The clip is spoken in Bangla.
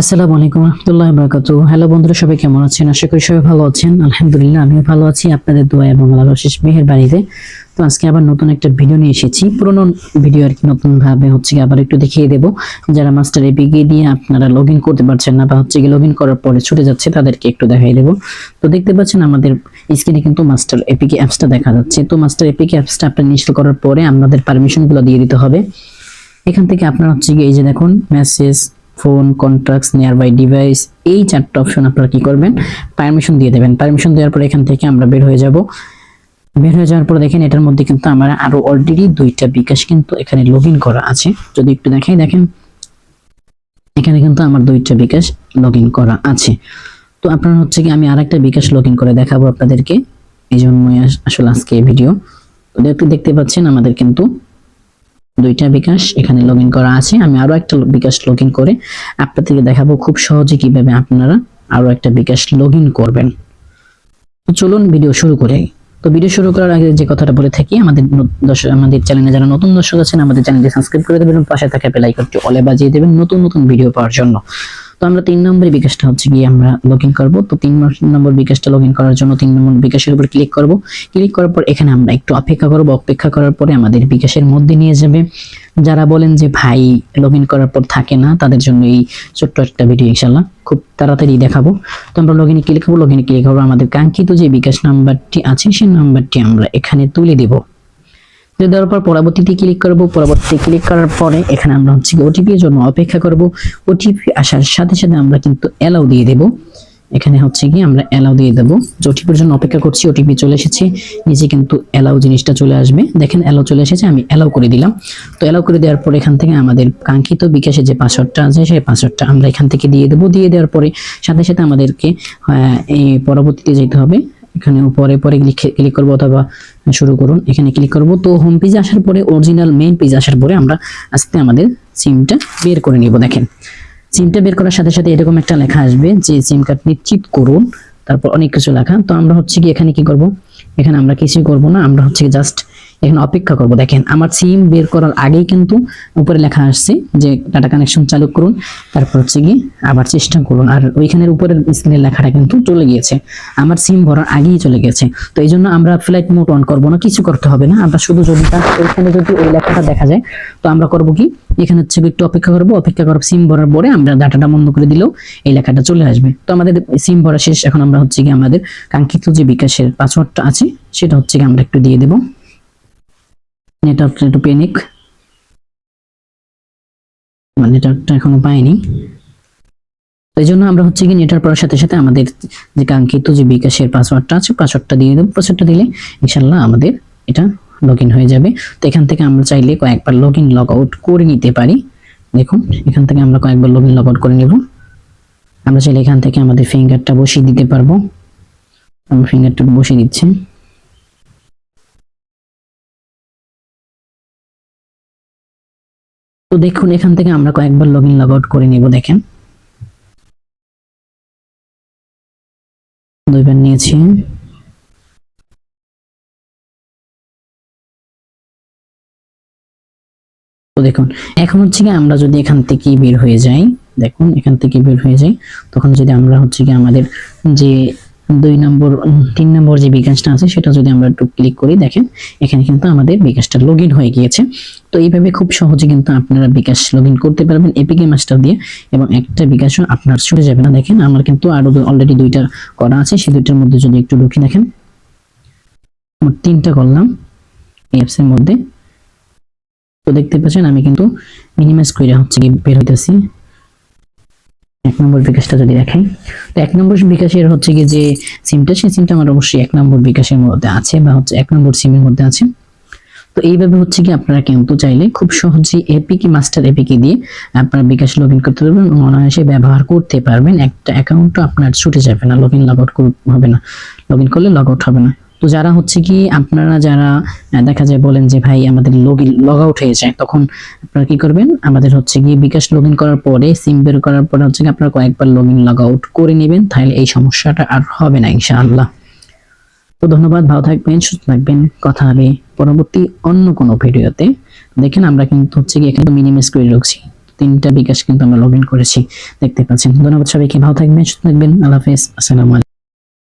আসসালামু আলাইকুম রহমতুল্লাহ বরকাত হ্যালো বন্ধুরা, সবাই কেমন আছেন? আশা করি সবাই ভালো আছেন। আলহামদুলিল্লাহ, আমিও ভালো আছি আপনাদের দোয়া এবং আল্লাহর অশেষ মেহের বাড়িতে তো আজকে আবার নতুন একটা ভিডিও নিয়ে এসেছি। পুরোনো ভিডিও আর কি নতুন ভাবে হচ্ছে আবার একটু দেখিয়ে দেবো। যারা মাস্টার এপি এপিকে দিয়ে আপনারা লগ করতে পারছেন না বা হচ্ছে গিয়ে লগ করার পরে ছুটে যাচ্ছে, তাদেরকে একটু দেখাই দেবো। তো দেখতে পাচ্ছেন আমাদের স্ক্রিনে কিন্তু মাস্টার এপিকে অ্যাপসটা দেখা যাচ্ছে। তো মাস্টার এপিকে অ্যাপসটা আপনার ইনস্টল করার পরে আপনাদের পারমিশনগুলো দিয়ে দিতে হবে। এখান থেকে আপনার হচ্ছে কি এই যে দেখুন message phone contacts nearby device এই চারটা অপশন আপনারা কি করবেন? পারমিশন দিয়ে দেবেন। পারমিশন দেওয়ার পর এখান থেকে আমরা বের হয়ে যাব। বের হয়ে যাওয়ার পর দেখেন, এটার মধ্যে কিন্তু আমার আরও অলরেডি দুইটা বিকাশ কিন্তু এখানে লগ করা আছে। যদি একটু দেখাই, দেখেন, এখানে কিন্তু আমার দুইটা বিকাশ লগ করা আছে। তো আপনার হচ্ছে কি, আমি আরেকটা বিকাশ লগ করে দেখাবো আপনাদেরকে। এই জন্যই আসলে আজকে ভিডিও দেখতে দেখতে পাচ্ছেন আমাদের কিন্তু দুইটা বিকাশ এখানে লগ করা আছে। আমি আরও একটা বিকাশ লগ করে আপনাদেরকে দেখাবো খুব সহজে কীভাবে আপনারা আরও একটা বিকাশ লগ করবেন। চলুন ভিডিও শুরু করে। তো ভিডিও শুরু করার আগে যে কথাটা বলে থাকি, আমাদের দর্শক, আমাদের চ্যানেলে যারা নতুন দর্শক আছেন, আমাদের চ্যানেলটি সাবস্ক্রাইব করে দেবেন, পাশে থাকা বেল আইকনটি অলে বাজিয়ে দেবেন নতুন নতুন ভিডিও পাওয়ার জন্য। তো আমরা তিন নম্বর বিকাশটা হচ্ছে গিয়ে আমরা লগ ইন করব। তো তিন নম্বর বিকাশটা লগ ইন করার জন্য তিন নম্বর বিকাশের উপর ক্লিক করব। ক্লিক করার পর এখানে আমরা একটু অপেক্ষা করব। অপেক্ষা করার পরে আমাদের বিকাশের মধ্যে নিয়ে যাবে। যারা বলেন যে ভাই লগ ইন করার পর থাকে না, তাদের জন্য এই ছোট্ট একটা ভিডিও ইনশাল্লাহ খুব তাড়াতাড়ি দেখাবো। তো আমরা লগ ক্লিক করব লগ ক্লিক করব। আমাদের কাঙ্ক্ষিত যে বিকাশ নাম্বারটি আছে, সেই নাম্বারটি আমরা এখানে তুলে দেবো। তুলে দেওয়ার পর পরবর্তীতে ক্লিক করব। পরবর্তীতে ক্লিক করার পরে এখানে আমরা হচ্ছে ওটিপি এর জন্য অপেক্ষা করব। ওটিপি আসার সাথে সাথে আমরা কিন্তু অ্যালাউ দিয়ে দেব। এখানে হচ্ছে কি আমরা অ্যালাউ দিয়ে দেবো। ওটিপির জন্য অপেক্ষা করছি ওটিপি চলে এসেছে। নিচে কিন্তু অ্যালাউ জিনিসটা চলে আসবে। দেখেন অ্যালাউ চলে এসেছে, আমি অ্যালাউ করে দিলাম। তো অ্যালাউ করে দেওয়ার পর এখান থেকে আমাদের কাঙ্ক্ষিত বিকাশে যে পাসওয়ার্ডটা আছে, সেই পাসওয়ার্ডটা আমরা এখান থেকে দিয়ে দেবো। দিয়ে দেওয়ার পরে সাথে সাথে আমাদেরকে এই পরবর্তীতে যেতে হবে। এখানে উপরে পরে ক্লিক করব অথবা শুরু করুন। এখানে ক্লিক করব। তো হোম পেজে আসার পরে অরিজিনাল মেইন পেজ আসার পরে আমরা আস্তে আমাদের সিমটা বের করে নিব। দেখেন সিমটা বের করার সাথে সাথে এরকম একটা লেখা আসবে যে সিম কার্ড নিশ্চিত করুন। তারপর অনেক কিছু লেখা। তো আমরা হচ্ছে কি এখানে কি করব? এখানে আমরা কিছুই করব না। আমরা হচ্ছে জাস্ট এখানে অপেক্ষা করব। দেখেন, আমার সিম বের করার আগেই কিন্তু উপরে লেখা আসছে যে ডাটা কানেকশন চালু করুন, তারপর হচ্ছে কি আবার চেষ্টা করুন। আর ওইখানের উপরের স্ক্রিনের লেখাটা কিন্তু চলে গিয়েছে। আমার সিম ভরার আগেই চলে গেছে। তো এই জন্য আমরা ফ্লাইট মোড অন করব না, কিছু করতে হবে না। আমরা শুধু যদি ওইখানে যদি ওই লেখাটা দেখা যায়, তো আমরা করব কি? এখানে হচ্ছে একটু অপেক্ষা করব। অপেক্ষা করব সিম ভরার পরে আমরা ডাটাটা বন্ধ করে দিলেও এই লেখাটা চলে আসবে। তো আমাদের সিম ভরা শেষ। এখন আমরা হচ্ছে কি আমাদের কাঙ্ক্ষিত যে বিকাশের পাসওয়ার্ডটা আছে, সেটা হচ্ছে কি আমরা একটু দিয়ে দেব। নেটওয়ার্কটা একটু পেনিক মানে নেটওয়ার্কটা এখনও পাইনি। এই জন্য আমরা হচ্ছে কি নেটওয়ার্ক পড়ার সাথে সাথে আমাদের যে কাঙ্ক্ষিত যে বিকাশের পাসওয়ার্ডটা আছে পাসওয়ার্ডটা দিয়ে দেবো। পাসওয়ার্ডটা দিলে ইনশাল্লাহ আমাদের এটা লগ হয়ে যাবে। তো এখান থেকে আমরা চাইলে কয়েকবার লগ ইন লগ আউট করে নিতে পারি। দেখুন, এখান থেকে আমরা কয়েকবার লগ ইন লগ আউট করে নেব। আমরা চাইলে এখান থেকে আমাদের ফিঙ্গারটা বসিয়ে দিতে পারব। আমরা ফিঙ্গারটা বসিয়ে দিচ্ছি তো দেখুন, এখান থেকে আমরা কয়েকবার লগ ইন লগ আউট করে নিব, দেখেন। দুইবার নিয়েছি। তো দেখুন, এখন হচ্ছে কি আমরা যদি এখান থেকে বের হয়ে যাই, দেখুন, এখান থেকে বের হয়ে যাই, তখন যদি আমরা হচ্ছে কি আমাদের যে দুই নম্বর, তিন নম্বর যে বিকাশটা আছে, সেটা যদি আমরা একটু ক্লিক করি, দেখেন, এখানে কিন্তু আমাদের বিকাশটা লগ হয়ে গিয়েছে। তো এইভাবে খুব সহজে কিন্তু আপনারা বিকাশ লগ করতে পারবেন এপিকে মাস্টার দিয়ে এবং একটা বিকাশও আপনার ছুটে যাবে না। দেখেন, আমার কিন্তু আরও অলরেডি দুইটা করা আছে, সেই দুইটার মধ্যে যদি একটু ঢুকি, দেখেন। মোট তিনটা করলাম এই অ্যাপস এর মধ্যে। তো দেখতে পাচ্ছেন, আমি কিন্তু মিনিমাইজ করে হচ্ছে কি বের হইতেছি। এক নম্বর বিকাশটা যদি দেখাই তো এক নম্বর বিকাশের হচ্ছে কি যে সিমটা সেই সিমটা আমার অবশ্যই এক নম্বর বিকাশের মধ্যে আছে বা হচ্ছে এক নম্বর সিমের মধ্যে আছে। তো এইভাবে হচ্ছে কি আপনারা কিন্তু চাইলে খুব সহজেই এপিকি মাস্টার এপিকি দিয়ে আপনারা বিকাশ লগ করতে পারবেন, অনায়াসে ব্যবহার করতে পারবেন। একটা অ্যাকাউন্টও আপনার ছুটে যাবে না লগ ইন লগ আউট হবে না। লগ ইন করলে লগ আউট হবে না। তো যারা হচ্ছে কি, আপনারা যারা দেখা যায় বলেন যে ভাই আমাদের লগ ইন লগ আউট হয়ে যায় তখন আপনারা কি করবেন? আমাদের হচ্ছে কি বিকাশ লগ ইন করার পরে, সিম বের করার পরে হচ্ছে কি আপনারা কয়েকবার লগ ইন লগ আউট করে নেবেন, তাহলে এই সমস্যাটা আর হবে না, ইনশাআল্লাহ। তো ধন্যবাদ, ভালো থাকবেন, সুস্থ থাকবেন, কথা হবে পরবর্তী অন্য কোনো ভিডিওতে। দেখেন আমরা কিন্তু হচ্ছে কি এখানে মিনিমাইজ করে রাখছি তিনটা বিকাশ কিন্তু আমরা লগ ইন করেছি, দেখতে পাচ্ছেন। ধন্যবাদ সবাইকে, ভালো থাকবেন, সুস্থ থাকবেন, আল্লাহ হাফেজ, আসসালামু আলাইকুম।